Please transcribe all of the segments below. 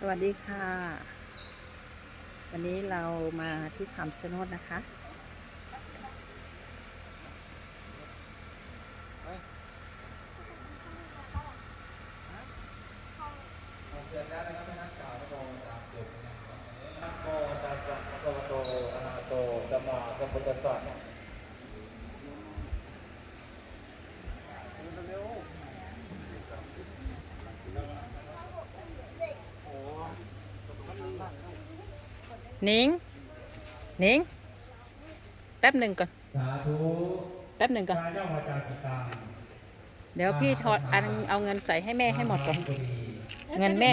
สวัสดีค่ะ วันนี้เรามาที่คำชะโนดนะคะเสร็จแล้วนะครับให้นักกล่าวพระบรมตามจุดนะครับนะโมตัสสะภะคะวะโตอะระหะโตสัมมาสัมพุทธัสสะ นิงนิงแป๊บหนึ่งก่อน สาธุแป๊บหนึ่งก่อนกายาวาจาจิตตังเดี๋ยวพี่ทอดอันเอาเงินใส่ให้แม่ให้หมดก่อน เงินแม่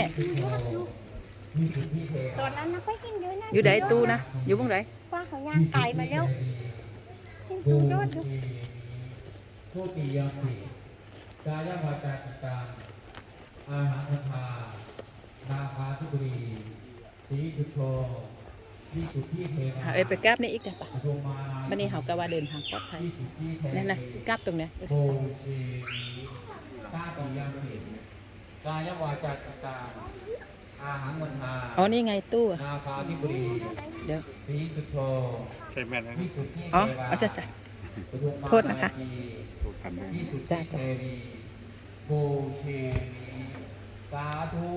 มีสุทธิเทตอนนั้นนะค่อยกินเยอะนะอยู่ไหนตู้นะ อยู่บ้งไหนว่าเขาย่างไก่มาแล้วกินภูตู้ยอดดูทุติยมปิกายาวาจาจิตตังอาหารทานาคาทุกรีสีสุทโธวิสุทธิ เทวาหาเอ้ยไปกราบนี่อีกเดี๋ยวปะปฐุมมานาวันนี้เขากะว่าเดินทางปลอดภัยวิสุทธิเทนั่นนะวีกราบตรงเนี้ยโพชีตาปิยังปิกายวาจาจิตาอาหารมันหาอ๋อนี่ไงตู้อะนาคาธิบดีเดี๋ยวสีสุทโธใช่แม่นะวิสุทธิอ๋อเทวาเอาจ้ะจ้ะปฐุมมาโทษนะคะาคีถูกทำด้วยวิสุทธิจ้ะเทจ้ะวีโพชีสาธุ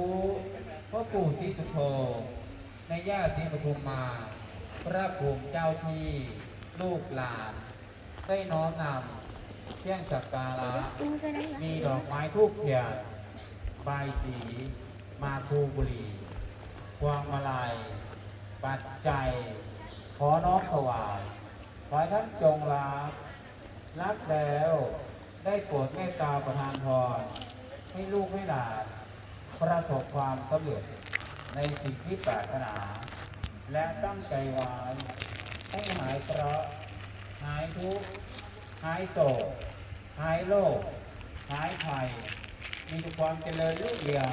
พ่อปู่ศรีสุโธ ในย่าศรีปฐุมมา พระภูมิเจ้าที่ลูกหลาน ได้น้อมนำเครื่องสักการะมีดอกไม้ทูบเทียนใบสี มาคูบุรีพวงมาลัยปัจจัย ขอน้อมถวายขอท่านจงรักรักแล้วได้โปรดเมตตาประทานพรให้ลูกให้หลานประสบความสำเร็จ ในสิ่งที่ปรารถนา และตั้งใจไว้ให้หายเคราะห์หายทุกข์หายโศกหายโรคหายภัย มีแต่ความเจริญรุ่งเรือง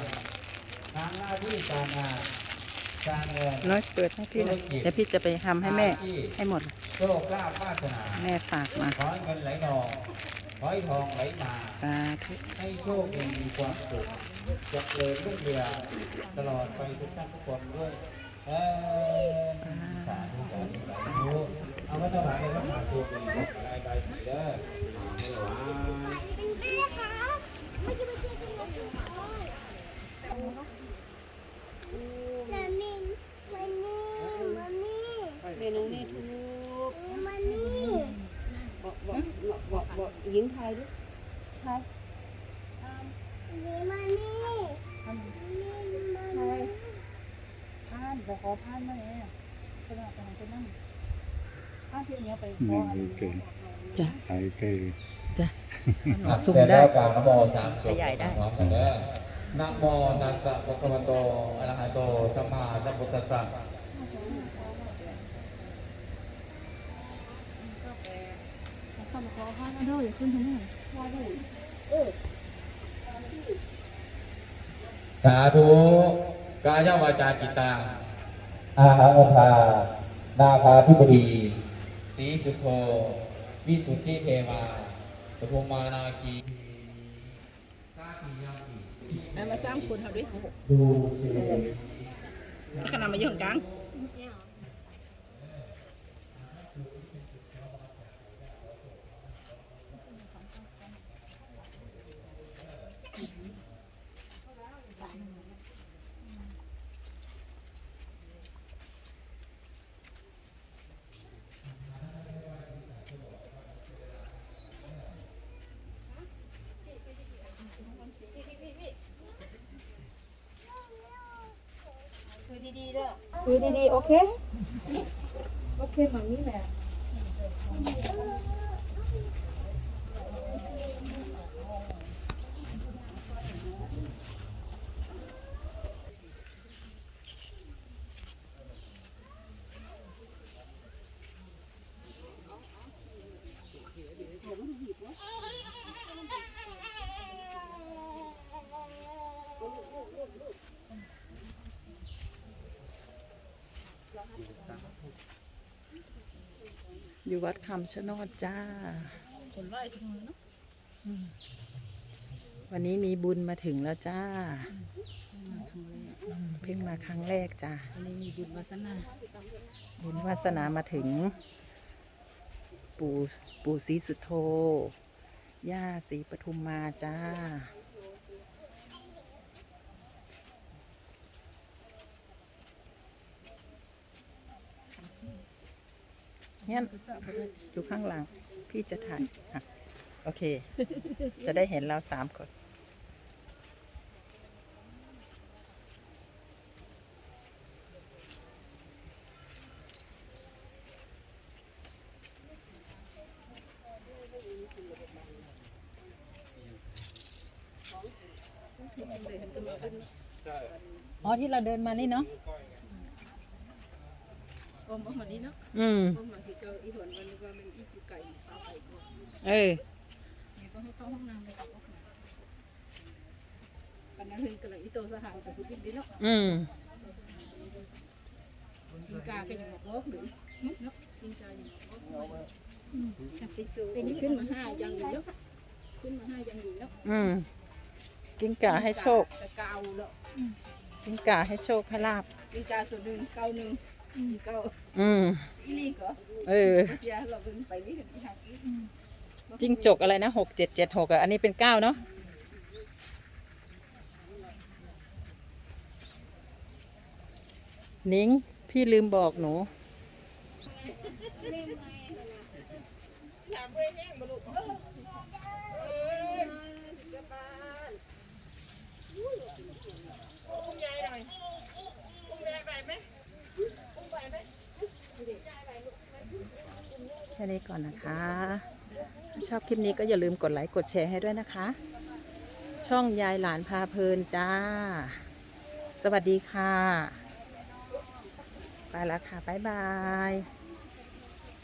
ทางหน้าที่การงานการเงินน้อยเปิดให้พี่หน่อยเดี๋ยวพี่จะไปทำให้แม่ให้หมดโชคลาภวาสนาแม่ฝากมาขอให้เงินไหลนอง ขอให้ทองไหลมา สาธุ ให้โชคดีมีความสุขเจริญรุ่งเรืองตลอดไปทุกท่านทุกคนด้วยเออสาธุสาธุสาธุเอาไว้ถวายในพระมหาตัวดีลายใบสีเด้อให้หวาน นี่ค่ะไม่จะไปเช็คกันเลยมันนี่มันนี่มันนี่ เมนูนี้ถูก มันนี่ บอกบอกบอก บอกหญิงไทยดิไทยนี่มันนี่นี่มันนี่พานบอกขอพานมาเลยขนาดขนาดจะนั่งพานที่เนี้ยไปขอนี่เก่งจ้ะไอ้เก่งจ้ะครับซุ่มเสร็จได้แล้วกล่าวนะโมสามจบขยายได้พร้อมกันเด้อนะโมตัสสะภะคะวะโตอะระหะโตสัมมาสัมพุทธัสสะ ด้วยอย่าขึ้นทำไมพาด้วยเออสาธุกายวาจาจิตตังอาหังวทานาภาธิบดีสีสุโธวิสุทธิเทวาปฐุมมานาคีตาปิยังปิเอามาสร้างคุณเขาด้วยดูสิขนาดมาอยู่กลาง ดีๆเด้อคือดีๆ โอเค โอเคแบบนี้แหละ อยู่วัดคำชะโนดจ้าอืมวันนี้มีบุญมาถึงแล้วจ้า เพิ่งมาครั้งแรกจ้ะอันนี้มีบุญวาสนา บุญวาสนามาถึง ปู่ปู่ศรีสุโธย่าศรีปทุมมาจ้า เนี่ยอยู่ข้างหลัง พี่จะถ่ายอะโอเค จะได้เห็นเราสามคน อ๋อที่เราเดินมานี่เนาะ มเอามานี้เนาะอืมอมมาที่เจออีหวนวันนี้ว่ามันอีกูไก่ปลาไก่กูเออเนี่ยก็ให้เข้าห้องน้ำเลยครับปันนั้นเพิ่งกำลังอีโตสหายกับผู้บินดีเนาะอืมกินกาก็ยังบอกโลกหรือเนาะกินกายังบอกโลกเป็นขึ้นมาห้ายังดีเนาะขึ้นมาห้ายังดีเนาะอืมกินกาให้โชคแต่เกาแล้วกินกาให้โชคให้ลาบกินกาส่วนหนึ่งเกาหนึ่ง เกาอืมอีลีก็เออยาเราเป็นไปนี่เห็นที่หากินจิ้งจกอะไรนะหกเจ็ดเจ็ดหกอะอันนี้เป็นเก้าเนาะนิ้งพี่ลืมบอกหนู แค่นี้ก่อนนะคะ ชอบคลิปนี้ก็อย่าลืมกดไลค์กดแชร์ให้ด้วยนะคะ ช่องยายหลานพาเพลินจ้า สวัสดีค่ะ ไปแล้วค่ะ บ๊ายบาย